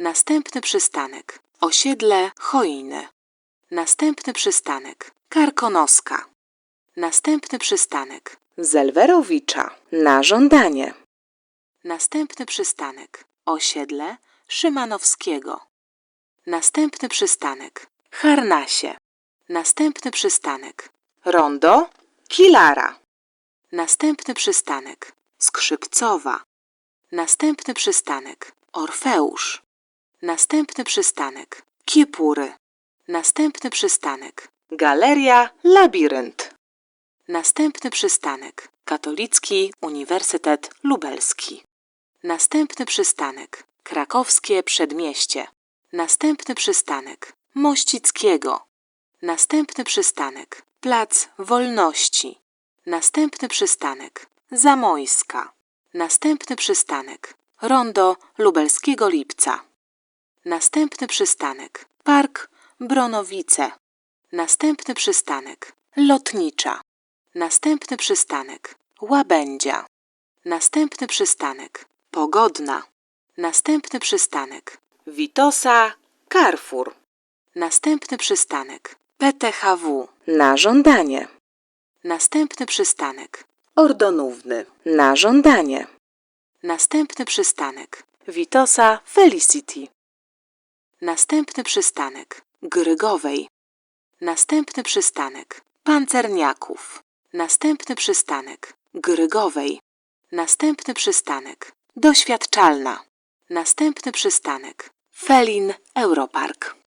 Następny przystanek. Osiedle Choiny. Następny przystanek. Karkonoska. Następny przystanek. Zelwerowicza. Na żądanie. Następny przystanek. Osiedle Szymanowskiego. Następny przystanek. Harnasie. Następny przystanek. Rondo. Kilara. Następny przystanek. Skrzypcowa. Następny przystanek. Orfeusz. Następny przystanek. Kiepury. Następny przystanek. Galeria Labirynt. Następny przystanek. Katolicki Uniwersytet Lubelski. Następny przystanek. Krakowskie Przedmieście. Następny przystanek. Mościckiego. Następny przystanek. Plac Wolności. Następny przystanek. Zamojska. Następny przystanek. Rondo Lubelskiego Lipca. Następny przystanek. Park Bronowice. Następny przystanek. Lotnicza. Następny przystanek. Łabędzia. Następny przystanek. Pogodna. Następny przystanek. Witosa. Carrefour. Następny przystanek. PTHW. Na żądanie. Następny przystanek. Ordonówny. Na żądanie. Następny przystanek. Witosa Felicity. Następny przystanek. Grygowej. Następny przystanek. Pancerniaków. Następny przystanek. Grygowej. Następny przystanek. Doświadczalna. Następny przystanek. Felin Europark.